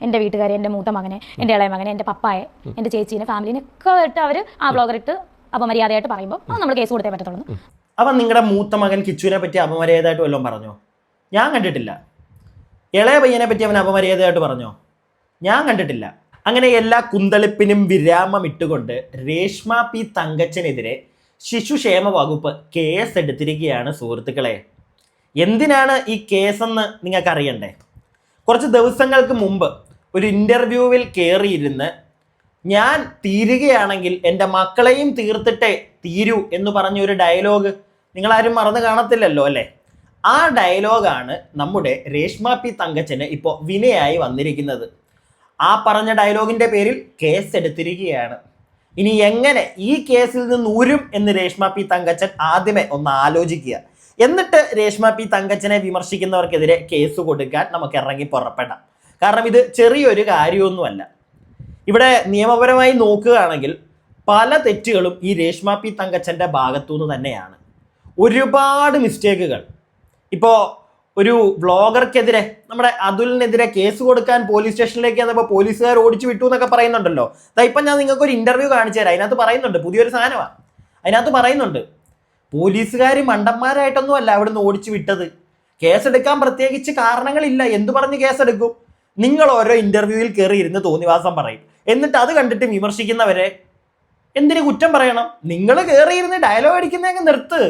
എന്റെ വീട്ടുകാരെ എന്റെ മൂത്ത മകനെ എന്റെ ഇളയ മകനെ എന്റെ പപ്പായെ എന്റെ ചേച്ചീനെ ഫാമിലിനെ ഒക്കെ ഇട്ട് അവർ ആ ബ്ലോഗർ ഇട്ട് അപമര്യാദയായിട്ട് പറയുമ്പോൾ അത് നമ്മൾ കേസ് കൊടുത്തേ പറ്റത്തുള്ളൂ. അവൻ നിങ്ങളുടെ മൂത്ത മകൻ കിച്ചുവിനെ പറ്റി അപമര്യാദയായിട്ട് വല്ലതും പറഞ്ഞോ? ഞാൻ കണ്ടിട്ടില്ല. ഇളയ പയ്യനെ പറ്റി അവൻ അപമര്യാദയായിട്ട് പറഞ്ഞോ? ഞാൻ കണ്ടിട്ടില്ല. അങ്ങനെ എല്ലാ കുന്തളിപ്പിനും വിരാമം ഇട്ടുകൊണ്ട് രേഷ്മ പി തങ്കച്ചനെതിരെ ശിശുക്ഷേമ വകുപ്പ് കേസ് എടുത്തിരിക്കുകയാണ് സുഹൃത്തുക്കളെ. എന്തിനാണ് ഈ കേസെന്ന് നിങ്ങൾക്ക് അറിയണ്ടേ കുറച്ച് ദിവസങ്ങൾക്ക് മുമ്പ് ഒരു ഇന്റർവ്യൂവിൽ കയറിയിരുന്ന് ഞാൻ തീരുകയാണെങ്കിൽ എന്റെ മക്കളെയും തീർത്തിട്ടേ തീരൂ എന്ന് പറഞ്ഞ ഒരു ഡയലോഗ് നിങ്ങളാരും മറന്നു കാണത്തില്ലല്ലോ അല്ലേ? ആ ഡയലോഗാണ് നമ്മുടെ രേഷ്മ പി തങ്കച്ചന് ഇപ്പോൾ വിനയായി വന്നിരിക്കുന്നത്. ആ പറഞ്ഞ ഡയലോഗിന്റെ പേരിൽ കേസ് എടുത്തിരിക്കുകയാണ്. ഇനി എങ്ങനെ ഈ കേസിൽ നിന്ന് ഊരും എന്ന് രേഷ്മ പി തങ്കച്ചൻ ആദ്യമേ ഒന്ന് ആലോചിക്കുക. എന്നിട്ട് രേഷ്മ പി തങ്കച്ചനെ വിമർശിക്കുന്നവർക്കെതിരെ കേസ് കൊടുക്കാൻ നമുക്ക് ഇറങ്ങി പുറപ്പെടാം. കാരണം ഇത് ചെറിയൊരു കാര്യമൊന്നുമല്ല. ഇവിടെ നിയമപരമായി നോക്കുകയാണെങ്കിൽ പല തെറ്റുകളും ഈ രേഷ്മ പി തങ്കച്ചന്റെ ഭാഗത്തുനിന്ന് തന്നെയാണ്. ഒരുപാട് മിസ്റ്റേക്കുകൾ. ഇപ്പോൾ ഒരു വ്ളോഗർക്കെതിരെ നമ്മുടെ അതുലിനെതിരെ കേസ് കൊടുക്കാൻ പോലീസ് സ്റ്റേഷനിലേക്ക് വന്നപ്പോൾ പോലീസുകാർ ഓടിച്ചു വിട്ടു എന്നൊക്കെ പറയുന്നുണ്ടല്ലോ. അതാ ഇപ്പം ഞാൻ നിങ്ങൾക്ക് ഒരു ഇന്റർവ്യൂ കാണിച്ചു തരാം. അതിനകത്ത് പറയുന്നുണ്ട് പുതിയൊരു സാധനമാണ് അതിനകത്ത് പറയുന്നുണ്ട് പോലീസുകാർ മണ്ടന്മാരായിട്ടൊന്നും അല്ല അവിടുന്ന് ഓടിച്ചു വിട്ടത്. കേസെടുക്കാൻ പ്രത്യേകിച്ച് കാരണങ്ങളില്ല. എന്തു പറഞ്ഞ് കേസെടുക്കും? നിങ്ങൾ ഓരോ ഇന്റർവ്യൂവിൽ കയറി ഇരുന്ന് തോന്നിവാസം പറയും. എന്നിട്ട് അത് കണ്ടിട്ട് വിമർശിക്കുന്നവരെ എന്തിനു കുറ്റം പറയണം? നിങ്ങൾ കയറിയിരുന്ന് ഡയലോഗ് അടിക്കുന്നതൊക്കെ നിർത്ത്.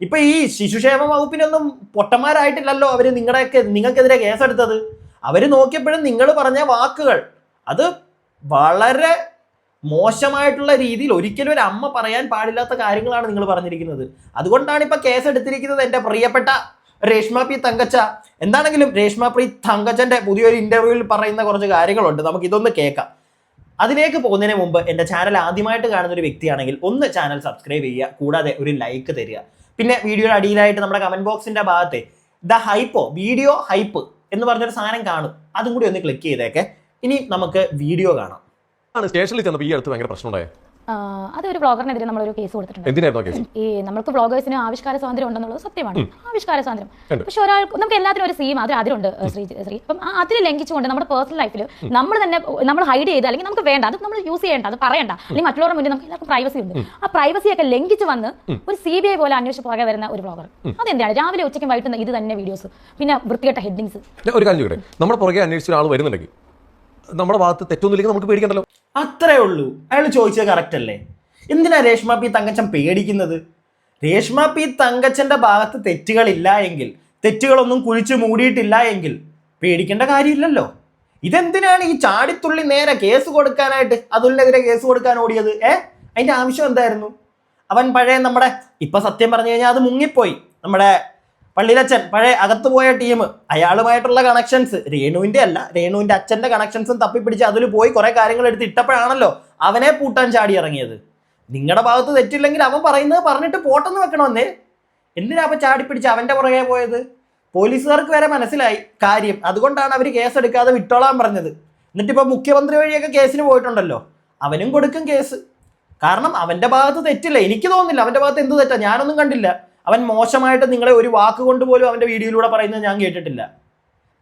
ഇപ്പൊ ഈ ശിശുക്ഷേമ വകുപ്പിനൊന്നും പൊട്ടന്മാരായിട്ടില്ലല്ലോ അവർ നിങ്ങളുടെയൊക്കെ നിങ്ങൾക്കെതിരെ കേസെടുത്തത്. അവർ നോക്കിയപ്പോഴും നിങ്ങൾ പറഞ്ഞ വാക്കുകൾ അത് വളരെ മോശമായിട്ടുള്ള രീതിയിൽ ഒരിക്കലും ഒരു അമ്മ പറയാൻ പാടില്ലാത്ത കാര്യങ്ങളാണ് നിങ്ങൾ പറഞ്ഞിരിക്കുന്നത്. അതുകൊണ്ടാണ് ഇപ്പൊ കേസ് എടുത്തിരിക്കുന്നത് എന്റെ പ്രിയപ്പെട്ട രേഷ്മ പി തങ്കച്ച. എന്താണെങ്കിലും രേഷ്മ പി തങ്കച്ചന്റെ പുതിയൊരു ഇന്റർവ്യൂവിൽ പറയുന്ന കുറച്ച് കാര്യങ്ങളുണ്ട്. നമുക്ക് ഇതൊന്ന് കേൾക്കാം. അതിലേക്ക് പോകുന്നതിന് മുമ്പ് എന്റെ ചാനൽ ആദ്യമായിട്ട് കാണുന്ന ഒരു വ്യക്തിയാണെങ്കിൽ ഒന്ന് ചാനൽ സബ്സ്ക്രൈബ് ചെയ്യുക. കൂടാതെ ഒരു ലൈക്ക് തരിക. പിന്നെ വീഡിയോയുടെ അടിയിലായിട്ട് നമ്മുടെ കമന്റ് ബോക്സിന്റെ ഭാഗത്തെ ദ ഹൈപ്പോ വീഡിയോ ഹൈപ്പ് എന്ന് പറഞ്ഞൊരു സാധനം കാണും. അതും കൂടി ഒന്ന് ക്ലിക്ക് ചെയ്തേക്കെ. ഇനി നമുക്ക് വീഡിയോ കാണാം. സ്റ്റേഷനിൽ ചെന്നപ്പോൾ ഈ അടുത്ത് ഭയങ്കര പ്രശ്നമുണ്ടായ? ആ, അതൊരു ബ്ലോഗറിനെതിരെ നമ്മളൊരു കേസ് കൊടുത്തിട്ടുണ്ട്. ഈ നമുക്ക് ബ്ലോഗേഴ്സിന് ആവിഷ്കാര സ്വാതന്ത്ര്യം ഉണ്ടെന്നുള്ളത് സത്യമാണ്. ആവിഷ്കാര സ്വാതന്ത്ര്യം. പക്ഷെ ഒരാൾക്ക് നമുക്ക് എല്ലാത്തിനും ഒരു സീം അതിൽ അതിലുണ്ട് ശ്രീ ശ്രീ. അപ്പം ആ അതിൽ ലംഘിച്ചുകൊണ്ട് നമ്മുടെ പേഴ്സണൽ ലൈഫിൽ നമ്മൾ തന്നെ നമ്മൾ ഹൈഡ് ചെയ്ത് അല്ലെങ്കിൽ നമുക്ക് വേണ്ട അത് നമ്മൾ യൂസ് ചെയ്യേണ്ട അത് പറയണ്ട. അല്ലെങ്കിൽ മറ്റുള്ളവരുടെ മുന്നിൽ നമുക്ക് എല്ലാവർക്കും പ്രൈവസി ഉണ്ട്. ആ പ്രൈവസി ഒക്കെ ലംഘിച്ച് വന്ന് ഒരു സി ബി ഐ പോലെ അന്വേഷിച്ച് പുറകെ വരുന്ന ഒരു ബ്ലോഗർ അതെന്താണ് രാവിലെ ഉച്ചയ്ക്കും വൈകിട്ടും ഇത് തന്നെ വീഡിയോസ് പിന്നെ വൃത്തികെട്ട ഹെഡിങ്സ് ഒരു കാര്യം നമ്മുടെ പുറകെ അന്വേഷിച്ച ആൾ വരുന്നുണ്ടെങ്കിൽ നമ്മുടെ ഭാഗത്ത് തെറ്റൊന്നുമില്ലെങ്കിൽ നമുക്ക് പേടിക്കണ്ടല്ലോ. അത്രേ ഉള്ളൂ. അയാൾ ചോദിച്ചത് കറക്റ്റ് അല്ലേ? എന്തിനാ രേഷ്മ പി തങ്കച്ചൻ പേടിക്കുന്നത്? രേഷ്മ പി തങ്കച്ചന്റെ ഭാഗത്ത് തെറ്റുകളില്ല എങ്കിൽ തെറ്റുകളൊന്നും കുഴിച്ചു മൂടിയിട്ടില്ല എങ്കിൽ പേടിക്കേണ്ട കാര്യമില്ലല്ലോ. ഇതെന്തിനാണ് ഈ ചാടിത്തുള്ളി നേരെ കേസ് കൊടുക്കാനായിട്ട് അതുലിനെതിരെ കേസ് കൊടുക്കാൻ ഓടിയത്? ഏ? അതിന്റെ ആവശ്യം എന്തായിരുന്നു? അവൻ പഴയ നമ്മുടെ ഇപ്പൊ സത്യം പറഞ്ഞു കഴിഞ്ഞാൽ അത് മുങ്ങിപ്പോയി. നമ്മുടെ പള്ളിയിലച്ഛൻ പഴയ അകത്ത് പോയ ടീം അയാളുമായിട്ടുള്ള കണക്ഷൻസ് രേണുവിന്റെ അല്ല രേണുവിന്റെ അച്ഛന്റെ കണക്ഷൻസും തപ്പിപ്പിടിച്ച് അതിൽ പോയി കുറെ കാര്യങ്ങൾ എടുത്ത് ഇട്ടപ്പോഴാണല്ലോ അവനെ പൂട്ടാൻ ചാടി ഇറങ്ങിയത്. നിങ്ങളുടെ ഭാഗത്ത് തെറ്റില്ലെങ്കിൽ അവൻ പറയുന്നത് പറഞ്ഞിട്ട് പോട്ടെന്ന് വെക്കണമെന്നേ. എന്തിനാ അപ്പൊ ചാടിപ്പിടിച്ച് അവന്റെ പുറകെ പോയത്? പോലീസുകാർക്ക് വരെ മനസ്സിലായി കാര്യം. അതുകൊണ്ടാണ് അവർ കേസ് എടുക്കാതെ വിട്ടോളാൻ പറഞ്ഞത്. എന്നിട്ടിപ്പോ മുഖ്യമന്ത്രി വഴിയൊക്കെ കേസിന് പോയിട്ടുണ്ടല്ലോ. അവനും കൊടുക്കും കേസ് കാരണം അവന്റെ ഭാഗത്ത് തെറ്റില്ല. എനിക്ക് തോന്നുന്നില്ല. അവന്റെ ഭാഗത്ത് എന്ത് തെറ്റാ? ഞാനൊന്നും കണ്ടില്ല. അവൻ മോശമായിട്ട് നിങ്ങളെ ഒരു വാക്ക് കൊണ്ട് പോലും അവന്റെ വീഡിയോയിലൂടെ പറയുന്നത് ഞാൻ കേട്ടിട്ടില്ല.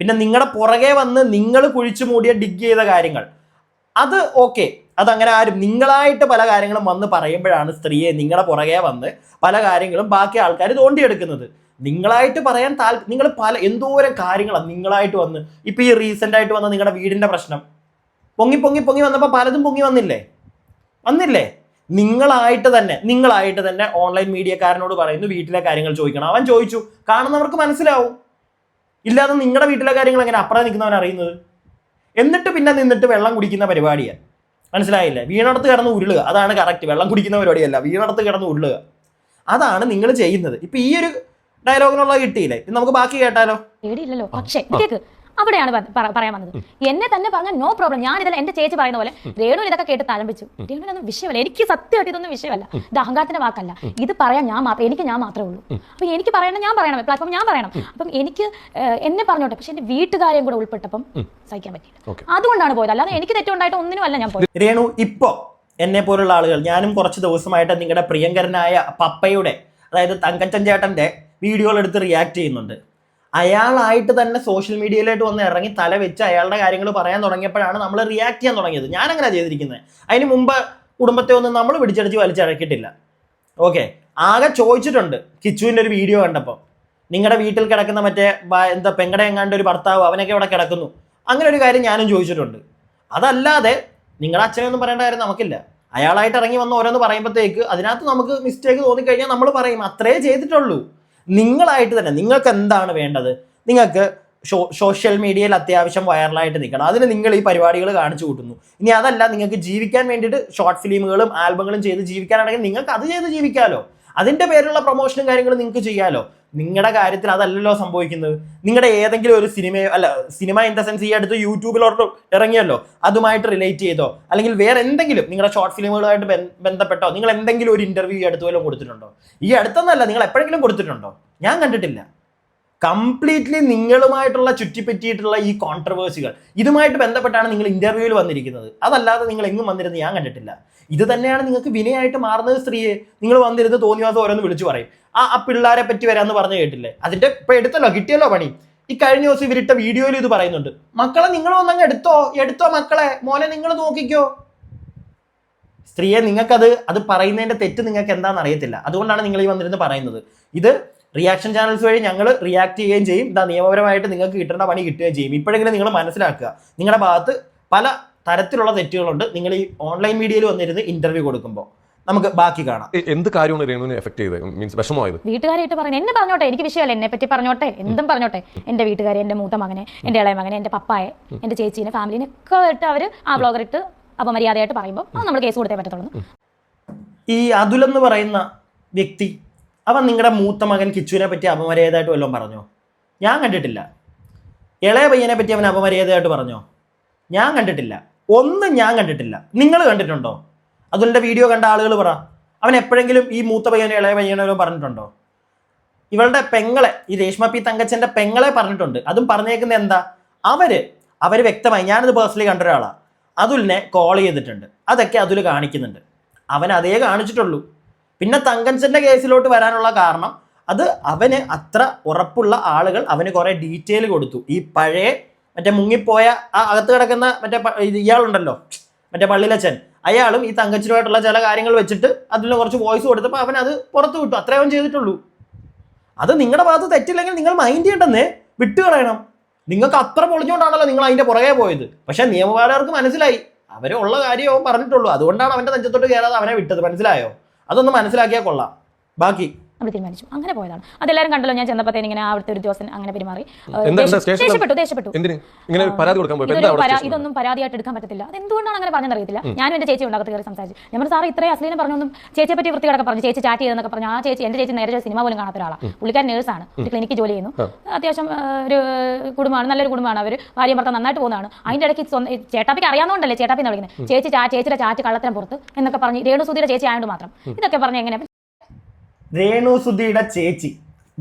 പിന്നെ നിങ്ങളുടെ പുറകെ വന്ന് നിങ്ങൾ കുഴിച്ചു മൂടിയ ഡിഗ് ചെയ്ത കാര്യങ്ങൾ. അത് ഓക്കെ അതങ്ങനെ ആരും നിങ്ങളായിട്ട് പല കാര്യങ്ങളും വന്ന് പറയുമ്പോഴാണ് സ്ത്രീയെ നിങ്ങളുടെ പുറകെ വന്ന് പല കാര്യങ്ങളും ബാക്കി ആൾക്കാർ തോണ്ടിയെടുക്കുന്നത്. നിങ്ങളായിട്ട് പറയാൻ താൽ നിങ്ങൾ പല എന്തോരം കാര്യങ്ങളാണ് നിങ്ങളായിട്ട് വന്ന്. ഇപ്പം ഈ റീസെന്റ് ആയിട്ട് വന്ന നിങ്ങളുടെ വീടിന്റെ പ്രശ്നം. പൊങ്ങി പൊങ്ങി പൊങ്ങി വന്നപ്പോൾ പലതും പൊങ്ങി വന്നില്ലേ? വന്നില്ലേ? നിങ്ങളായിട്ട് തന്നെ നിങ്ങളായിട്ട് തന്നെ ഓൺലൈൻ മീഡിയക്കാരനോട് പറയുന്നു വീട്ടിലെ കാര്യങ്ങൾ ചോദിക്കണം. അവൻ ചോദിച്ചു കാണുന്നവർക്ക് മനസ്സിലാവും. ഇല്ലാതെ നിങ്ങളുടെ വീട്ടിലെ കാര്യങ്ങൾ എങ്ങനെ അപ്പുറം നിൽക്കുന്നവൻ അറിയുന്നത്? എന്നിട്ട് പിന്നെ നിന്നിട്ട് വെള്ളം കുടിക്കുന്ന പരിപാടിയാണ് മനസ്സിലായില്ലേ? വീണടത്ത് കിടന്ന് ഉരുളുക. അതാണ് കറക്റ്റ് വെള്ളം കുടിക്കുന്ന പരിപാടിയല്ല. വീണടത്ത് കിടന്ന് ഉരുളുക. അതാണ് നിങ്ങൾ ചെയ്യുന്നത്. ഇപ്പൊ ഈ ഒരു ഡയലോഗിനുള്ള കിട്ടിയില്ലേ? നമുക്ക് ബാക്കി കേട്ടാലോ? പക്ഷേ അവിടെയാണ് പറയാൻ വന്നത്. എന്നെ തന്നെ പറഞ്ഞ നോ പ്രോബ്ലം ഞാൻ ഇതെല്ലാം എന്റെ ചേച്ചി പറയുന്ന പോലെ രേണു ഇതൊക്കെ കേട്ട് താരംഭിച്ചു രേണുവിനൊന്നും വിഷയമല്ല. എനിക്ക് സത്യമായിട്ട് ഇതൊന്നും വിഷയമല്ല. ഇത് അഹങ്കാരത്തിന്റെ വാക്കല്ല. ഇത് പറയാൻ ഞാൻ മാത്രം എനിക്ക് ഞാൻ മാത്രമേ ഉള്ളൂ. അപ്പൊ എനിക്ക് പറയണം ഞാൻ പറയണം. പ്ലാറ്റ്ഫോം ഞാൻ പറയണം. അപ്പം എനിക്ക് എന്നെ പറഞ്ഞോട്ടെ. പക്ഷെ എന്റെ വീട്ടുകാരെയും കൂടെ ഉൾപ്പെട്ടപ്പം സഹിക്കാൻ പറ്റില്ല അതുകൊണ്ടാണ് പോയത്. അല്ലാതെ എനിക്ക് തെറ്റുണ്ടായിട്ട് ഒന്നിനും അല്ല ഞാൻ പോയത്. രേണു ഇപ്പോ എന്നെ പോലുള്ള ആളുകൾ ഞാനും കുറച്ച് ദിവസമായിട്ട് നിങ്ങളുടെ പ്രിയങ്കരനായ പപ്പയുടെ അതായത് തങ്കച്ചൻ ചേട്ടന്റെ വീഡിയോകൾ എടുത്ത് റിയാക്ട് ചെയ്യുന്നുണ്ട്. അയാളായിട്ട് തന്നെ സോഷ്യൽ മീഡിയയിലായിട്ട് വന്ന് ഇറങ്ങി തല വെച്ച് അയാളുടെ കാര്യങ്ങൾ പറയാൻ തുടങ്ങിയപ്പോഴാണ് നമ്മൾ റിയാക്ട് ചെയ്യാൻ തുടങ്ങിയത്. ഞാൻ അങ്ങനെ ചെയ്തിരിക്കുന്നത് അതിന് മുമ്പ് കുടുംബത്തെ ഒന്നും നമ്മൾ പിടിച്ചടിച്ച് വലിച്ചഴക്കിയിട്ടില്ല. ഓക്കെ ആകെ ചോദിച്ചിട്ടുണ്ട് കിച്ചുവിന്റെ ഒരു വീഡിയോ കണ്ടപ്പോൾ. നിങ്ങളുടെ വീട്ടിൽ കിടക്കുന്ന മറ്റേ എന്താ പെങ്ങടെ എങ്ങാണ്ട് ഒരു ഭർത്താവ് അവനൊക്കെ ഇവിടെ കിടക്കുന്നു. അങ്ങനെ ഒരു കാര്യം ഞാനും ചോദിച്ചിട്ടുണ്ട്. അതല്ലാതെ നിങ്ങളുടെ അച്ഛനൊന്നും പറയേണ്ട കാര്യം നമുക്കില്ല. അയാളായിട്ട് ഇറങ്ങി വന്ന് ഓരോന്ന് പറയുമ്പോഴത്തേക്ക് അതിനകത്ത് നമുക്ക് മിസ്റ്റേക്ക് തോന്നിക്കഴിഞ്ഞാൽ നമ്മൾ പറയും. അത്രേ ചെയ്തിട്ടുള്ളൂ. നിങ്ങളായിട്ട് തന്നെ നിങ്ങൾക്ക് എന്താണ് വേണ്ടത്? നിങ്ങൾക്ക് സോഷ്യൽ മീഡിയയിൽ അത്യാവശ്യം വൈറലായിട്ട് നിൽക്കണം. അതിന് നിങ്ങൾ ഈ പരിപാടികൾ കാണിച്ചു കൂട്ടുന്നു. ഇനി അതല്ല നിങ്ങൾക്ക് ജീവിക്കാൻ വേണ്ടിയിട്ട് ഷോർട്ട് ഫിലിമുകളും ആൽബങ്ങളും ചെയ്ത് ജീവിക്കാനാണെങ്കിൽ നിങ്ങൾക്ക് അത് ചെയ്ത് ജീവിക്കാമല്ലോ അതിന്റെ പേരിലുള്ള പ്രൊമോഷനും കാര്യങ്ങളും നിങ്ങൾക്ക് ചെയ്യാമല്ലോ നിങ്ങളുടെ കാര്യത്തിൽ അതല്ലല്ലോ സംഭവിക്കുന്നത്. നിങ്ങളുടെ ഏതെങ്കിലും ഒരു സിനിമയോ അല്ല സിനിമ ഇൻ ദ സെൻസ് ഈ അടുത്ത് യൂട്യൂബിലോട്ട് ഇറങ്ങിയല്ലോ അതുമായിട്ട് റിലേറ്റ് ചെയ്തോ? അല്ലെങ്കിൽ വേറെ എന്തെങ്കിലും നിങ്ങളുടെ ഷോർട്ട് ഫിലിമുകളുമായിട്ട് ബന്ധപ്പെട്ടോ? നിങ്ങൾ എന്തെങ്കിലും ഒരു ഇന്റർവ്യൂ ഈ അടുത്ത് വല്ലതും കൊടുത്തിട്ടുണ്ടോ? ഈ അടുത്തൊന്നല്ല നിങ്ങൾ എപ്പോഴെങ്കിലും കൊടുത്തിട്ടുണ്ടോ? ഞാൻ കണ്ടിട്ടില്ല. കംപ്ലീറ്റ്ലി നിങ്ങളുമായിട്ടുള്ള ചുറ്റിപ്പറ്റിയിട്ടുള്ള ഈ കോൺട്രവേഴ്സികൾ ഇതുമായിട്ട് ബന്ധപ്പെട്ടാണ് നിങ്ങൾ ഇന്റർവ്യൂവിൽ വന്നിരിക്കുന്നത്. അതല്ലാതെ നിങ്ങൾ എങ്ങും വന്നിരുന്ന് ഞാൻ കണ്ടിട്ടില്ല. ഇത് തന്നെയാണ് നിങ്ങൾക്ക് വിനയായിട്ട് മാറുന്നത് സ്ത്രീയെ നിങ്ങൾ വന്നിരുന്ന് തോന്നിയാസം ഓരോന്ന് വിളിച്ചു പറയും. ആ ആ പിള്ളേരെ പറ്റി വരാമെന്ന് പറഞ്ഞു കേട്ടില്ലേ? അതിന്റെ ഇപ്പൊ എടുത്തല്ലോ കിട്ടിയല്ലോ പണി. ഈ കഴിഞ്ഞ ദിവസം ഇവരിട്ട വീഡിയോയിൽ ഇത് പറയുന്നുണ്ട്. മക്കളെ നിങ്ങൾ ഒന്നങ്ങ് എടുത്തോ എടുത്തോ മക്കളെ മോനെ നിങ്ങൾ നോക്കിക്കോ. സ്ത്രീയെ നിങ്ങൾക്കത് അത് പറയുന്നതിന്റെ തെറ്റ് നിങ്ങൾക്ക് എന്താണെന്ന് അറിയത്തില്ല. അതുകൊണ്ടാണ് നിങ്ങൾ ഈ വന്നിരുന്ന് പറയുന്നത്. ഇത് റിയാക്ഷൻ ചാനൽസ് വഴി ഞങ്ങൾ റിയാക്ട് ചെയ്യുകയും ചെയ്യും. ഇതാ നിയമപരമായിട്ട് നിങ്ങൾക്ക് കിട്ടേണ്ട പണി കിട്ടുകയും ചെയ്യും. ഇപ്പോഴെങ്കിലും നിങ്ങൾ മനസ്സിലാക്കുക നിങ്ങളുടെ ഭാഗത്ത് പല തരത്തിലുള്ള തെറ്റുകളുണ്ട്. നിങ്ങൾ ഈ ഓൺലൈൻ മീഡിയയിൽ വന്നിരുന്ന് ഇന്റർവ്യൂ കൊടുക്കുമ്പോൾ നമുക്ക് ബാക്കി കാണാം. എന്ത് കാര്യമാണ് രേണുവിനെ എഫക്ട് ചെയ്തത്? മീൻസ് വിഷമമായത്? വീട്ടുകാരായിട്ട് പറഞ്ഞു എന്നെ പറഞ്ഞോട്ടെ എനിക്ക് വിഷയമല്ല എന്നെ പറ്റി പറഞ്ഞോട്ടെ എന്തും പറഞ്ഞോട്ടെ. എന്റെ വീട്ടുകാരെ എന്റെ മൂത്ത മകനെ എന്റെ ഇളയ മകനെ എന്റെ പപ്പായെ എന്റെ ചേച്ചീനെ ഫാമിലിനെ ഒക്കെ ഇട്ട് അവർ ആ ബ്ലോഗർ ഇട്ട് അപമര്യാദയായിട്ട് പറയുമ്പോൾ നമ്മൾ കേസ് കൊടുത്തേ പറ്റത്തുള്ളൂ. ഈ അതുലെന്ന് പറയുന്ന വ്യക്തി അവൻ നിങ്ങളുടെ മൂത്ത മകൻ കിച്ചുവിനെ പറ്റി അപമര്യാദയായിട്ട് വല്ലതും പറഞ്ഞോ? ഞാൻ കണ്ടിട്ടില്ല. ഇളയ പയ്യനെ പറ്റി അവൻ അപമര്യാദയായിട്ട് പറഞ്ഞോ? ഞാൻ കണ്ടിട്ടില്ല. ഒന്നും ഞാൻ കണ്ടിട്ടില്ല. നിങ്ങൾ കണ്ടിട്ടുണ്ടോ? അതുകൊണ്ട് വീഡിയോ കണ്ട ആളുകൾ പറ. അവൻ എപ്പോഴെങ്കിലും ഈ മൂത്ത പയ്യനെ ഇളയ പയ്യനോ പറഞ്ഞിട്ടുണ്ടോ? ഇവളുടെ പെങ്ങളെ ഈ രേഷ്മ പി തങ്കച്ചന്റെ പെങ്ങളെ പറഞ്ഞിട്ടുണ്ട്. അതും പറഞ്ഞേക്കുന്നത് എന്താ? അവർ അവർ വ്യക്തമായി ഞാനത് പേഴ്സണലി കണ്ട ഒരാളാണ് അതുലിനെ കോൾ ചെയ്തിട്ടുണ്ട്. അതൊക്കെ അതുൽ കാണിക്കുന്നുണ്ട്. അവൻ അതേ കാണിച്ചിട്ടുള്ളൂ. പിന്നെ തങ്കൻസിന്റെ കേസിലോട്ട് വരാനുള്ള കാരണം അത് അവന് അത്ര ഉറപ്പുള്ള ആളുകൾ അവന് കുറേ ഡീറ്റെയിൽ കൊടുത്തു. ഈ പഴയ മറ്റേ മുങ്ങിപ്പോയ ആ അകത്ത് കിടക്കുന്ന മറ്റേ ഇയാളുണ്ടല്ലോ മറ്റേ പള്ളിയിലച്ചൻ അയാളും ഈ തങ്കച്ചനുമായിട്ടുള്ള ചില കാര്യങ്ങൾ വെച്ചിട്ട് അതിൽ കുറച്ച് വോയിസ് കൊടുത്തപ്പോൾ അവൻ അത് പുറത്ത് വിട്ടു. അത്രേ അവൻ ചെയ്തിട്ടുള്ളൂ. അത് നിങ്ങളുടെ ഭാഗത്ത് തെറ്റില്ലെങ്കിൽ നിങ്ങൾ മൈൻഡ് ചെയ്യണ്ടെന്നേ വിട്ടുകളയണം നിങ്ങൾക്ക് അത്ര പൊളിഞ്ഞുകൊണ്ടാണല്ലോ നിങ്ങൾ അതിന്റെ പുറകെ പോയത്. പക്ഷേ നിയമപാലകർക്ക് മനസ്സിലായി. അവരുള്ള കാര്യം അവൻ പറഞ്ഞിട്ടുള്ളൂ. അതുകൊണ്ടാണ് അവന്റെ നെഞ്ചത്തോട്ട് കയറാതെ അവനെ വിട്ടത്. മനസ്സിലായോ? അതൊന്ന് മനസ്സിലാക്കിയാൽ കൊള്ളാം. ബാക്കി നമ്മൾ തീരുമാനിച്ചു. അങ്ങനെ പോയതാണ്. അതെല്ലാവരും കണ്ടല്ലോ ഞാൻ ചെന്നപ്പോഴത്തേന് ഇങ്ങനെ അവിടുത്തെ ഒരു ജോസൻ അങ്ങനെ പെരുമാറി. ദേഷ്യപ്പെട്ടു ദേഷ്യപ്പെട്ടു. ഇതൊന്നും പരാതിയായിട്ട് എടുക്കാൻ പറ്റത്തില്ല. അത് എന്തുകൊണ്ടാണ് അങ്ങനെ പറഞ്ഞെന്ന് അറിയത്തില്ല ഞാനും എന്റെ ചേച്ചി ഉണ്ടാകത്ത് കയറി സംസാരിച്ചു. ഞാൻ സാർ ഇത്രയും അശ്ലീലം പറഞ്ഞൊന്നും ചേച്ചിയെ പറ്റി വൃത്തികളൊക്കെ പറഞ്ഞു. ചേച്ചി ചാറ്റ് ചെയ്തെന്നൊക്കെ പറഞ്ഞു. ആ ചേച്ചി എന്റെ ചേച്ചി നേരെ സിനിമ പോലും കാണാത്ത ഒരാളാണ് പുള്ളിക്കാരൻ നേഴ്സാണ്. ഒരു ക്ലിനിക്ക് ജോലി ചെയ്യുന്നു. അത്യാവശ്യം ഒരു കുടുംബമാണ് നല്ലൊരു കുടുംബമാണ്. അവർ ഭാര്യ ഭർത്താവ് നന്നായിട്ട് പോകുന്നതാണ്. അതിന്റെ ഇടയ്ക്ക് ചേട്ടാപ്പിക്ക് അറിയാവുന്നതുകൊണ്ടല്ലേ ചേട്ടാപ്പിന്ന് വിളിക്കുന്നത്? ചേച്ചി ചേച്ചിയുടെ ചാറ്റ് കള്ളത്തിന് പുറത്ത് എന്നൊക്കെ പറഞ്ഞ് രേണുസൂതിയുടെ ചേച്ചി ആയതുകൊണ്ട് മാത്രം. ഇതൊക്കെ പറഞ്ഞു എങ്ങനെ രേണു സുധിയുടെ ചേച്ചി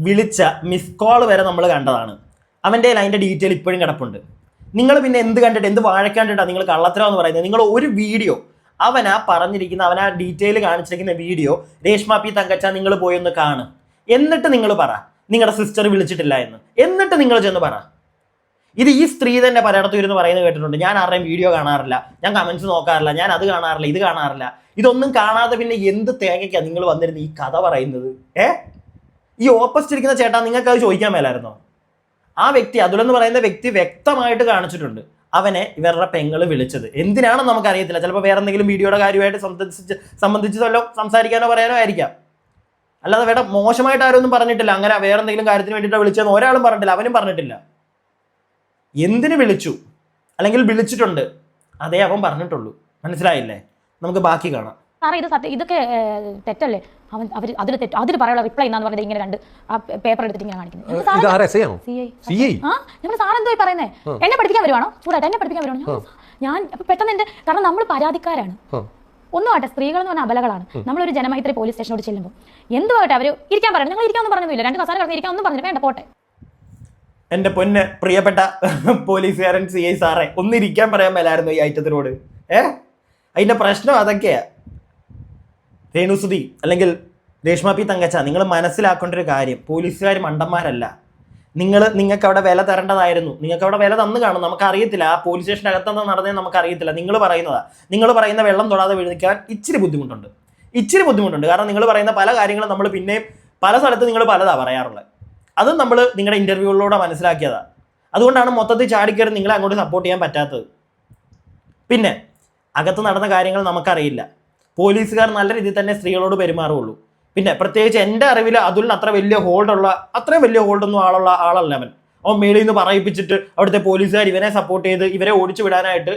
വിളിച്ച മിസ് കോൾ വരെ നമ്മൾ കണ്ടതാണ്. അവന്റെ അതിന്റെ ഡീറ്റെയിൽ ഇപ്പോഴും കിടപ്പുണ്ട്. നിങ്ങൾ പിന്നെ എന്ത് കണ്ടിട്ട് എന്ത് വാഴക്കാണ്ടിട്ടാണ് നിങ്ങൾ കള്ളത്തരം എന്ന് പറയുന്നത്? നിങ്ങൾ ഒരു വീഡിയോ അവനാ പറഞ്ഞിരിക്കുന്ന അവനാ ഡീറ്റെയിൽ കാണിച്ചിരിക്കുന്ന വീഡിയോ രേഷ്മ പി തങ്കച്ച നിങ്ങൾ പോയി ഒന്ന് കാണ്. എന്നിട്ട് നിങ്ങൾ പറ നിങ്ങളുടെ സിസ്റ്റർ വിളിച്ചിട്ടില്ല എന്ന്. എന്നിട്ട് നിങ്ങൾ ചെന്ന് പറ. ഇത് ഈ സ്ത്രീ തന്നെ പലയിടത്തും ഇരുന്ന് പറയുന്നത് കേട്ടിട്ടുണ്ട്. ഞാൻ ആരുടെയും വീഡിയോ കാണാറില്ല. ഞാൻ കമന്റ്സ് നോക്കാറില്ല. ഞാൻ അത് കാണാറില്ല ഇത് കാണാറില്ല. ഇതൊന്നും കാണാതെ പിന്നെ എന്ത് തേങ്ങയ്ക്കാണ് നിങ്ങൾ വന്നിരുന്നത് ഈ കഥ പറയുന്നത്? ഏ? ഈ ഓപ്പോസിറ്റ് ഇരിക്കുന്ന ചേട്ടാ നിങ്ങൾക്ക് അത് ചോദിക്കാൻ മേലായിരുന്നോ? ആ വ്യക്തി അതുലെന്ന് പറയുന്ന വ്യക്തി വ്യക്തമായിട്ട് കാണിച്ചിട്ടുണ്ട്. അവനെ ഇവരുടെ പെങ്ങൾ വിളിച്ചത്. എന്തിനാണെന്ന് നമുക്കറിയത്തില്ല. ചിലപ്പോൾ വേറെ എന്തെങ്കിലും വീഡിയോയുടെ കാര്യമായിട്ട് സംബന്ധിച്ച് സംബന്ധിച്ച് വല്ലതും സംസാരിക്കാനോ പറയാനോ ആയിരിക്കാം. അല്ലാതെ വേറെ മോശമായിട്ട് ആരും ഒന്നും പറഞ്ഞിട്ടില്ല. അങ്ങനെ വേറെ എന്തെങ്കിലും കാര്യത്തിന് വേണ്ടിയിട്ട് വിളിച്ചതെന്ന് ഒരാളും പറഞ്ഞിട്ടില്ല അവനും പറഞ്ഞിട്ടില്ല. എന്തിനു വിളിച്ചു? അല്ലെങ്കിൽ വിളിച്ചിട്ടുണ്ട്. അതേ അവൻ പറഞ്ഞിട്ടുള്ളൂ. മനസ്സിലായില്ലേ? നമുക്ക് ബാക്കി കാണാം. സാറേ ഇത് സത്യം ഇതൊക്കെ തെറ്റല്ലേ? അവൻ അവർ അതിൽ തെറ്റ് അതിൽ പറയാനുള്ള റിപ്ലൈ എന്നാന്ന് പറഞ്ഞത് ഇങ്ങനെ രണ്ട് ആ പേപ്പർ എടുത്തിട്ട് ഇങ്ങനെ കാണിക്കുന്നത് ഇത് ഇത് ആരാ? ആണോ? സിഐ സിഐ സി ആ നമ്മൾ സാർ എന്തോ പറയുന്നേ? എന്നെ പഠിപ്പിക്കാൻ വരുവാണോ? ചൂടായിട്ട് എന്നെ പഠിപ്പിക്കാൻ വരുവാണോ? ഞാൻ- പെട്ടെന്ന് എന്റെ കാരണം നമ്മൾ പരാതിക്കാരാണ്. ഒന്നും ആട്ടെ സ്ത്രീകൾ എന്ന് പറഞ്ഞാൽ അബലകളാണ് നമ്മളൊരു ജനമൈത്രി പോലീസ് സ്റ്റേഷനോട് ചെല്ലുമ്പോൾ എന്തുമായിട്ട് അവർ ഇരിക്കാൻ പറഞ്ഞു ഞങ്ങൾ ഇരിക്കാമെന്ന് പറഞ്ഞില്ല രണ്ട് കസാര കിടന്ന് ഇരിക്കാൻ ഒന്നും പറഞ്ഞു വേണ്ട പോട്ടെ. എന്റെ പൊന്ന് പ്രിയപ്പെട്ട പോലീസുകാരൻ സി ഐ സാറെ ഒന്നിരിക്കാൻ പറയാൻ മേലായിരുന്നു ഈ ഐറ്റത്തിനോട്. ഏ? അതിന്റെ പ്രശ്നം അതൊക്കെയാ. രേണുസുതി അല്ലെങ്കിൽ രേഷ്മ പി തങ്കച്ച നിങ്ങൾ മനസ്സിലാക്കേണ്ട ഒരു കാര്യം പോലീസുകാർ മണ്ടന്മാരല്ല. നിങ്ങൾ നിങ്ങൾക്ക് അവിടെ വില തരേണ്ടതായിരുന്നു. നിങ്ങൾക്ക് അവിടെ വില തന്നു കാണും. നമുക്ക് അറിയത്തില്ല ആ പോലീസ് സ്റ്റേഷൻ അകത്തെന്താ നടന്നതെന്ന് നമുക്ക് അറിയത്തില്ല നിങ്ങൾ പറയുന്നതാ. നിങ്ങൾ പറയുന്ന വെള്ളം തൊടാതെ വിളിക്കാൻ ഇച്ചിരി ബുദ്ധിമുട്ടുണ്ട്. ഇച്ചിരി ബുദ്ധിമുട്ടുണ്ട്. കാരണം നിങ്ങൾ പറയുന്ന പല കാര്യങ്ങളും നമ്മൾ പിന്നെയും പല സ്ഥലത്ത് നിങ്ങൾ പലതാ പറയാറുള്ളത്. അതും നമ്മൾ നിങ്ങളുടെ ഇന്റർവ്യൂകളിലൂടെ മനസ്സിലാക്കിയതാ. അതുകൊണ്ടാണ് മൊത്തത്തിൽ ചാടിക്കയറി നിങ്ങളെ അങ്ങോട്ട് സപ്പോർട്ട് ചെയ്യാൻ പറ്റാത്തത്. പിന്നെ അകത്ത് നടന്ന കാര്യങ്ങൾ നമുക്കറിയില്ല. പോലീസുകാർ നല്ല രീതിയിൽ തന്നെ സ്ത്രീകളോട് പെരുമാറുള്ളൂ. പിന്നെ പ്രത്യേകിച്ച് എന്റെ അറിവിൽ അതുലിന് അത്ര വലിയ ഹോൾഡുള്ള അത്രയും വലിയ ഹോൾഡൊന്നും ആളുള്ള ആളല്ല അവൻ. അവൻ മേളിൽ നിന്ന് പറയിപ്പിച്ചിട്ട് അവിടുത്തെ പോലീസുകാർ ഇവനെ സപ്പോർട്ട് ചെയ്ത് ഇവരെ ഓടിച്ചു വിടാനായിട്ട്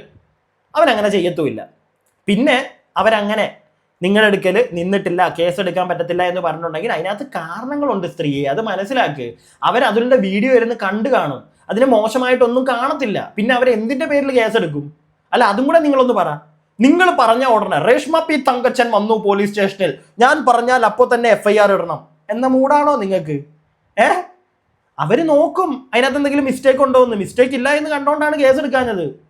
അവനങ്ങനെ ചെയ്യത്തുമില്ല. പിന്നെ അവരങ്ങനെ നിങ്ങളുടെ അടുക്കൽ നിന്നിട്ടില്ല കേസ് എടുക്കാൻ പറ്റത്തില്ല എന്ന് പറഞ്ഞിട്ടുണ്ടെങ്കിൽ അതിനകത്ത് കാരണങ്ങളുണ്ട് സ്ത്രീയെ. അത് മനസ്സിലാക്ക്. അവർ അതിന്റെ വീഡിയോ ഇരുന്ന് കണ്ടു കാണും. അതിന് മോശമായിട്ടൊന്നും കാണത്തില്ല. പിന്നെ അവർ എന്തിന്റെ പേരിൽ കേസ് എടുക്കും അല്ല അതും കൂടെ നിങ്ങളൊന്ന് പറ. നിങ്ങൾ പറഞ്ഞ ഉടനെ രേഷ്മ പി തങ്കച്ചൻ വന്നു പോലീസ് സ്റ്റേഷനിൽ ഞാൻ പറഞ്ഞാൽ അപ്പോൾ തന്നെ എഫ്ഐആർ ഇടണം. എന്ന മൂടാണോ നിങ്ങൾക്ക്? ഏ? അവർ നോക്കും. അതിനകത്ത് എന്തെങ്കിലും മിസ്റ്റേക്ക് ഉണ്ടോ എന്ന് മിസ്റ്റേക്ക് ഇല്ല എന്ന് കണ്ടോണ്ടാണ് കേസ് എടുക്കാഞ്ഞത്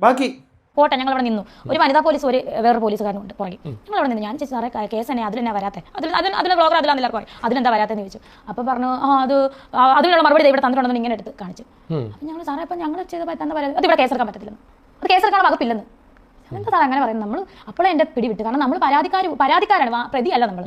ബാക്കി പോട്ടെ ഞങ്ങൾ അവിടെ നിന്നു ഒരു വനിതാ പോലീസ് ഒരു വേറെ പോലീസുകാരനുണ്ട് പുറകെ ഞങ്ങൾ അവിടെ നിന്ന്. ഞാൻ ചേച്ചി സാറേ കേസ് തന്നെ അതിലെന്നാ വരാത്തെ. അതിൽ അതിൽ അതിൽ ബ്ലോഗർ അതിലാണ് എല്ലാവർക്കും അതിലെന്താ വരാത്തെന്ന് ചോദിച്ചു. അപ്പോൾ പറഞ്ഞു ആ അത് അതിനുള്ള മറുപടി ഇവിടെ തന്നിട്ടുണ്ടെന്ന് ഇങ്ങനെ എടുത്ത് കാണിച്ചു. അപ്പം ഞങ്ങൾ സാറേ അപ്പം ഞങ്ങൾ ചെയ്ത പറ്റാത്ത പരാതി അത് ഇവിടെ കേസെടുക്കാൻ പറ്റത്തില്ലെന്ന്. അത് കേസെടുക്കാൻ വകുപ്പില്ലെന്ന്. എന്താ സാർ അങ്ങനെ പറയുന്നത്? നമ്മൾ അപ്പോഴേ എന്റെ പിടി വിട്ടു. കാരണം നമ്മൾ പരാതിക്കാർ പരാതിക്കാരാണ്. പ്രതിയല്ല നമ്മൾ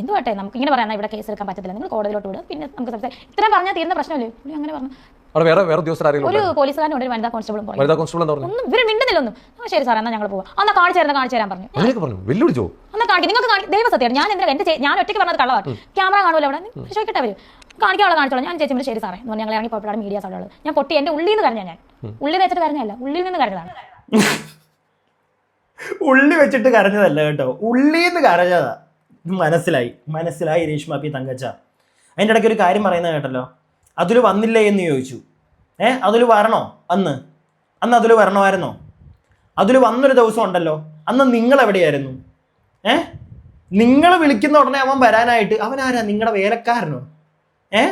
എന്തുവട്ടെ നമുക്ക് ഇങ്ങനെ പറയാം ഇവിടെ കേസ് എടുക്കാൻ പറ്റത്തില്ല. നിങ്ങൾ കോടതിയിലോട്ട് വിടുക പിന്നെ നമുക്ക് സംസാരിക്കാം ഇത്രയും പറഞ്ഞാൽ തീരുന്ന പ്രശ്നമല്ലേ? അങ്ങനെ പറഞ്ഞു. അവിടെ വേറെ വേറെ ഉദ്യോഗസ്ഥർ ഒരു ഉണ്ടായിരുന്നോ? പോലീസുകാരനും ഉണ്ട് ഒരു വനിതാ കോൺസ്റ്റബിളും പോയി വനിതാ കോൺസ്റ്റബിൾ എന്ന് പറഞ്ഞു ഒന്നും മിണ്ടുന്നില്ല ഒന്നും ആ ശരി ഞങ്ങൾ പോവാം. എന്നാൽ കാണിച്ചു തരുന്ന കാണിച്ചു തരാൻ പറഞ്ഞു. അങ്ങനെയൊക്കെ പറഞ്ഞു. വെല്ലുവിളിച്ചോ എന്നാൽ കാണിക്കും. നിങ്ങൾക്ക് കാണിക്കും. ദൈവസത്യം ഞാൻ എന്തിനാ എന്റെ ഞാൻ ഒറ്റയ്ക്ക് പറഞ്ഞത് ക്യാമറ കാണുമല്ലോ അവിടെ? നിങ്ങൾ ചോദിക്കട്ടെ അവർ. കാണിക്കാനുള്ള കാണിച്ചോളാം. ഞാൻ ചേച്ചി ശരി സാറേ. എന്ന് പറഞ്ഞ് ഞങ്ങൾ ഇറങ്ങി പോയപ്പോഴാണ് അവിടെ ഉള്ളത് ഞാൻ പൊട്ടി എന്റെ ഉള്ളിൽ നിന്ന് കരഞ്ഞ ഞാൻ. ഉള്ളിൽ നിന്ന് വെച്ചിട്ട് കരഞ്ഞല്ല ഉള്ളിൽ നിന്ന് കരഞ്ഞതാണ്. ഉള്ളി വെച്ചിട്ട് കരഞ്ഞതല്ല കേട്ടോ. ഉള്ളിന്ന് കരഞ്ഞതാ. മനസ്സിലായി. മനസ്സിലായി രേഷ്മ പി തങ്കച്ച. അതിന്റെ ഇടയ്ക്ക് ഒരു കാര്യം പറയുന്നത് കേട്ടല്ലോ. അതിൽ വന്നില്ല എന്ന് ചോദിച്ചു. ഏ അതിൽ വരണോ? അന്ന്. അന്ന് അതിൽ വരണമായിരുന്നോ? അതിൽ വന്നൊരു ദിവസം ഉണ്ടല്ലോ. അന്ന് നിങ്ങൾ എവിടെയായിരുന്നു? ഏ? നിങ്ങൾ വിളിക്കുന്ന ഉടനെ അവൻ വരാനായിട്ട് അവൻ ആരാ? നിങ്ങളുടെ വേലക്കാരനോ? ഏ?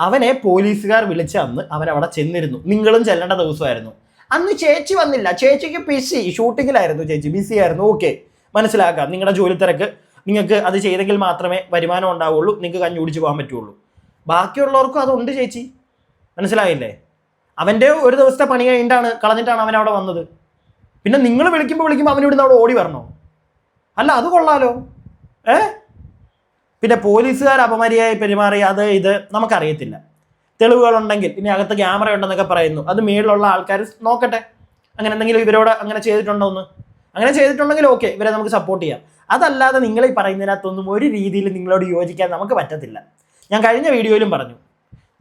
അവനെ പോലീസുകാർ വിളിച്ച അന്ന് അവൻ അവിടെ ചെന്നിരുന്നു. നിങ്ങളും ചെല്ലേണ്ട ദിവസമായിരുന്നു. അന്ന് ചേച്ചി വന്നില്ല. ചേച്ചിക്ക് ബിസി ഷൂട്ടിങ്ങിലായിരുന്നു ചേച്ചി. ബിസി ആയിരുന്നു. ഓക്കെ മനസ്സിലാക്കാം. നിങ്ങളുടെ ജോലി തിരക്ക് നിങ്ങൾക്ക് അത് ചെയ്തെങ്കിൽ മാത്രമേ വരുമാനം ഉണ്ടാവുള്ളൂ. നിങ്ങൾക്ക് കഞ്ഞി കുടിച്ച് പോകാൻ പറ്റുള്ളൂ. ബാക്കിയുള്ളവർക്കും അതുണ്ട് ചേച്ചി. മനസ്സിലായില്ലേ? അവന്റെ ഒരു ദിവസത്തെ പണി കഴിഞ്ഞിട്ടാണ് കളഞ്ഞിട്ടാണ് അവൻ അവിടെ വന്നത്. പിന്നെ നിങ്ങൾ വിളിക്കുമ്പോൾ വിളിക്കുമ്പോൾ അവൻ ഇവിടുന്ന് അവിടെ ഓടി വരണോ? അല്ല അത് കൊള്ളാലോ. ഏ? പിന്നെ പോലീസുകാർ അപമര്യായി പെരുമാറി അത് ഇത് നമുക്കറിയത്തില്ല. തെളിവുകളുണ്ടെങ്കിൽ ഇനി അകത്ത് ക്യാമറ ഉണ്ടെന്നൊക്കെ പറയുന്നു. അത് മേളിലുള്ള ആൾക്കാർ നോക്കട്ടെ. അങ്ങനെ എന്തെങ്കിലും ഇവരോട് അങ്ങനെ ചെയ്തിട്ടുണ്ടോ എന്ന്? അങ്ങനെ ചെയ്തിട്ടുണ്ടെങ്കിൽ ഓക്കെ ഇവരെ നമുക്ക് സപ്പോർട്ട് ചെയ്യാം. അതല്ലാതെ നിങ്ങൾ ഈ പറയുന്നതിനകത്തൊന്നും ഒരു രീതിയിൽ നിങ്ങളോട് യോജിക്കാൻ നമുക്ക് പറ്റത്തില്ല. ഞാൻ കഴിഞ്ഞ വീഡിയോയിലും പറഞ്ഞു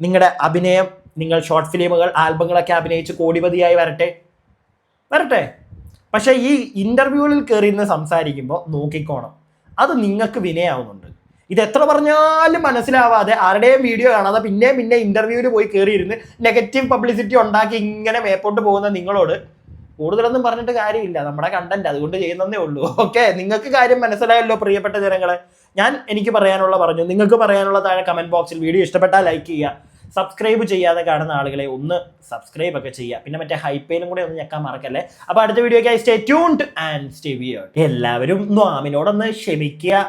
നിങ്ങളുടെ അഭിനയം നിങ്ങൾ ഷോർട്ട് ഫിലിമുകൾ ആൽബങ്ങളൊക്കെ അഭിനയിച്ച് കോടിപതിയായി വരട്ടെ. വരട്ടെ. പക്ഷേ ഈ ഇന്റർവ്യൂകളിൽ കയറി നിന്ന് സംസാരിക്കുമ്പോൾ നോക്കിക്കോണം അത് നിങ്ങൾക്ക് വിനയാവുന്നുണ്ട്. ഇത് എത്ര പറഞ്ഞാലും മനസ്സിലാവാതെ ആരുടെയും വീഡിയോ കാണാതെ പിന്നെയും പിന്നെ ഇന്റർവ്യൂവിൽ പോയി കയറിയിരുന്ന് നെഗറ്റീവ് പബ്ലിസിറ്റി ഉണ്ടാക്കി ഇങ്ങനെ മേപ്പോട്ട് പോകുന്ന നിങ്ങളോട് കൂടുതലൊന്നും പറഞ്ഞിട്ട് കാര്യമില്ല. നമ്മുടെ കണ്ടന്റ് അതുകൊണ്ട് ചെയ്യുന്നതേ ഉള്ളൂ. ഓക്കെ നിങ്ങൾക്ക് കാര്യം മനസ്സിലായല്ലോ പ്രിയപ്പെട്ട ജനങ്ങളെ. ഞാൻ എനിക്ക് പറയാനുള്ള പറഞ്ഞു. നിങ്ങൾക്ക് പറയാനുള്ള താഴെ കമന്റ് ബോക്സിൽ വീഡിയോ ഇഷ്ടപ്പെട്ടാൽ ലൈക്ക് ചെയ്യുക. സബ്സ്ക്രൈബ് ചെയ്യാതെ കാണുന്ന ആളുകളെ ഒന്ന് സബ്സ്ക്രൈബ് ഒക്കെ ചെയ്യുക. പിന്നെ മറ്റേ ഹൈപ്പേലും കൂടെ ഒന്ന് ഞെക്കാൻ മറക്കല്ലേ? അപ്പോൾ അടുത്ത വീഡിയോയ്ക്കായി stay tuned and stay weird എല്ലാവരും ദ്വാമിനോടൊന്ന് ക്ഷമിക്കുക.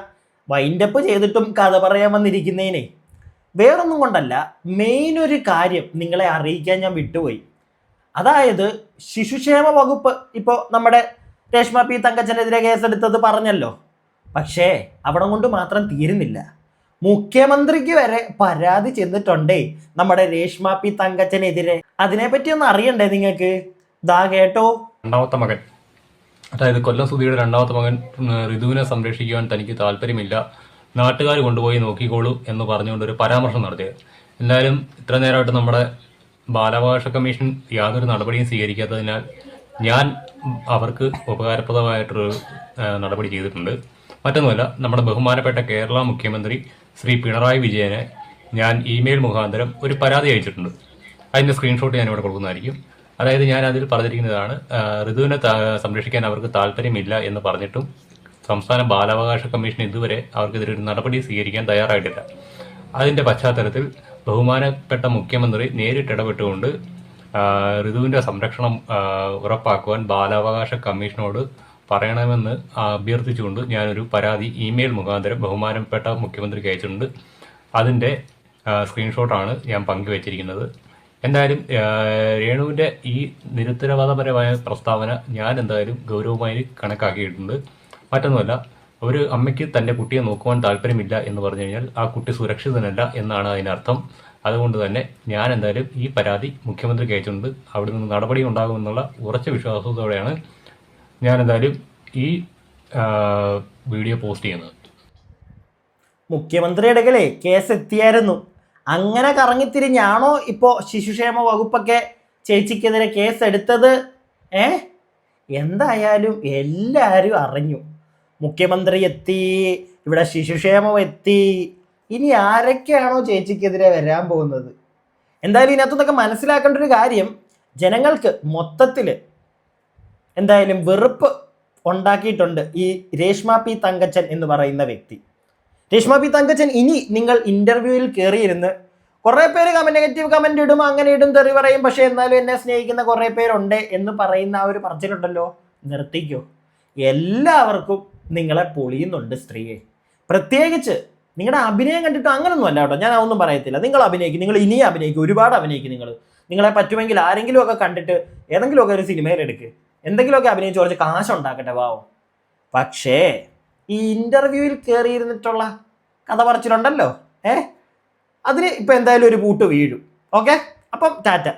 വൈൻഡപ്പ് ചെയ്തിട്ടും കഥ പറയാൻ വന്നിരിക്കുന്നതിനെ വേറൊന്നും കൊണ്ടല്ല മെയിൻ ഒരു കാര്യം നിങ്ങളെ അറിയിക്കാൻ ഞാൻ വിട്ടുപോയി. അതായത് ശിശുക്ഷേമ വകുപ്പ് ഇപ്പോൾ നമ്മുടെ രേഷ്മ പി തങ്കച്ചനെതിരെ കേസെടുത്തത് പറഞ്ഞല്ലോ. പക്ഷേ അവിടെ കൊണ്ട് മാത്രം തീരുന്നില്ല. മുഖ്യമന്ത്രിക്ക് വരെ പരാതി ചെന്നിട്ടുണ്ടേ നമ്മുടെ രേഷ്മ പി തങ്കച്ചനെതിരെ. അതിനെപ്പറ്റി ഒന്ന് അറിയണ്ടേ നിങ്ങൾക്ക്? ദാ കേട്ടോ. രണ്ടാമത്തെ മകൻ. അതായത് കൊല്ലം സുധിയുടെ രണ്ടാമത്തെ മകൻ ഋതുവിനെ സംരക്ഷിക്കുവാൻ തനിക്ക് താല്പര്യമില്ല. നാട്ടുകാർ കൊണ്ടുപോയി നോക്കിക്കോളൂ എന്ന് പറഞ്ഞുകൊണ്ട് ഒരു പരാമർശം നടത്തിയത് എന്തായാലും ഇത്ര നേരമായിട്ട് നമ്മുടെ ബാലാവകാശ കമ്മീഷൻ യാതൊരു നടപടിയും സ്വീകരിക്കാത്തതിനാൽ ഞാൻ അവർക്ക് ഉപകാരപ്രദമായിട്ടൊരു നടപടി ചെയ്തിട്ടുണ്ട്. മറ്റൊന്നുമല്ല നമ്മുടെ ബഹുമാനപ്പെട്ട കേരള മുഖ്യമന്ത്രി ശ്രീ പിണറായി വിജയനെ ഞാൻ ഇമെയിൽ മുഖാന്തരം ഒരു പരാതി അയച്ചിട്ടുണ്ട്. അതിന്റെ സ്ക്രീൻഷോട്ട് ഞാൻ ഇവിടെ കൊടുക്കുന്നതായിരിക്കും. അതായത് ഞാൻ അതിൽ പറഞ്ഞിരിക്കുന്നതാണ് ഋതുവിനെ സംരക്ഷിക്കാൻ അവർക്ക് താല്പര്യമില്ല എന്ന് പറഞ്ഞിട്ടും സംസ്ഥാന ബാലാവകാശ കമ്മീഷൻ ഇതുവരെ അവർക്കെതിരെ ഒരു നടപടി സ്വീകരിക്കാൻ തയ്യാറായിട്ടില്ല. അതിന്റെ പശ്ചാത്തലത്തിൽ ബഹുമാനപ്പെട്ട മുഖ്യമന്ത്രി നേരിട്ട് ഇടപെട്ടുകൊണ്ട് ഋതുവിന്റെ സംരക്ഷണം ഉറപ്പാക്കുവാൻ ബാലാവകാശ കമ്മീഷനോട് പറയണമെന്ന് അഭ്യർത്ഥിച്ചുകൊണ്ട് ഞാനൊരു പരാതി ഇമെയിൽ മുഖാന്തരം ബഹുമാനപ്പെട്ട മുഖ്യമന്ത്രിക്ക് അയച്ചിട്ടുണ്ട്. അതിന്റെ സ്ക്രീൻഷോട്ടാണ് ഞാൻ പങ്കുവച്ചിരിക്കുന്നത്. എന്തായാലും രേണുവിന്റെ ഈ നിരുത്തരവാദപരമായ പ്രസ്താവന ഞാൻ എന്തായാലും ഗൗരവമായി കണക്കാക്കിയിട്ടുണ്ട്. മറ്റൊന്നുമല്ല ഒരു അമ്മയ്ക്ക് തന്റെ കുട്ടിയെ നോക്കുവാൻ താല്പര്യമില്ല എന്ന് പറഞ്ഞു കഴിഞ്ഞാൽ ആ കുട്ടി സുരക്ഷിതനല്ല എന്നാണ് അതിനർത്ഥം. അതുകൊണ്ട് തന്നെ ഞാൻ എന്തായാലും ഈ പരാതി മുഖ്യമന്ത്രിക്ക് അയച്ചിട്ടുണ്ട്. അവിടെ നിന്ന് നടപടി ഉണ്ടാകുമെന്നുള്ള ഉറച്ച വിശ്വാസത്തോടെയാണ് ഞാൻ എന്തായാലും ഈ വീഡിയോ പോസ്റ്റ് ചെയ്യുന്നത്. മുഖ്യമന്ത്രി അടുക്കലേ കേസ് എത്തിയായിരുന്നു അങ്ങനെ കറങ്ങിത്തിരിഞ്ഞാണോ ഇപ്പോ ശിശുക്ഷേമ വകുപ്പൊക്കെ ചേച്ചിക്കെതിരെ കേസ് എടുത്തത് ഏ? എന്തായാലും എല്ലാരും അറിഞ്ഞു. മുഖ്യമന്ത്രി എത്തി ഇവിടെ ശിശുക്ഷേമം എത്തി. ഇനി ആരൊക്കെയാണോ ചേച്ചിക്കെതിരെ വരാൻ പോകുന്നത്? എന്തായാലും ഇതിനകത്തുനിന്നൊക്കെ മനസ്സിലാക്കേണ്ട ഒരു കാര്യം ജനങ്ങൾക്ക് മൊത്തത്തിൽ എന്തായാലും വെറുപ്പ് ഉണ്ടാക്കിയിട്ടുണ്ട് ഈ രേഷ്മ പി തങ്കച്ചൻ എന്ന് പറയുന്ന വ്യക്തി. രേഷ്മ പി തങ്കച്ചൻ ഇനി നിങ്ങൾ ഇന്റർവ്യൂവിൽ കയറിയിരുന്ന് കുറേ പേര് നെഗറ്റീവ് കമന്റ് ഇടും അങ്ങനെ ഇടും തെറി പറയും. പക്ഷേ എന്നാലും എന്നെ സ്നേഹിക്കുന്ന കുറേ പേരുണ്ട് എന്ന് പറയുന്ന ആ ഒരു പറച്ചിലുണ്ടല്ലോ. നിർത്തിക്കോ. എല്ലാവർക്കും നിങ്ങളെ പൊളിയുന്നുണ്ട് സ്ത്രീയെ. പ്രത്യേകിച്ച് നിങ്ങളുടെ അഭിനയം കണ്ടിട്ട് അങ്ങനൊന്നും അല്ല കേട്ടോ. ഞാൻ അതൊന്നും പറയത്തില്ല. നിങ്ങൾ അഭിനയിക്കും നിങ്ങൾ ഇനിയും അഭിനയിക്കും. ഒരുപാട് അഭിനയിക്കും നിങ്ങൾ. നിങ്ങളെ പറ്റുമെങ്കിൽ ആരെങ്കിലും ഒക്കെ കണ്ടിട്ട് ഏതെങ്കിലുമൊക്കെ ഒരു സിനിമയിൽ എടുക്ക്. എന്തെങ്കിലുമൊക്കെ അഭിനയിച്ച് കുറച്ച് കാശുണ്ടാക്കട്ടെ പാവം പക്ഷേ ഈ ഇന്റർവ്യൂവിൽ കയറിയിരുന്നിട്ടുള്ള കഥ പറച്ചിലുണ്ടല്ലോ ഏ? അതിന് ഇപ്പൊ എന്തായാലും ഒരു പൂട്ട് വീഴും. ഓക്കെ? അപ്പം ടാറ്റ.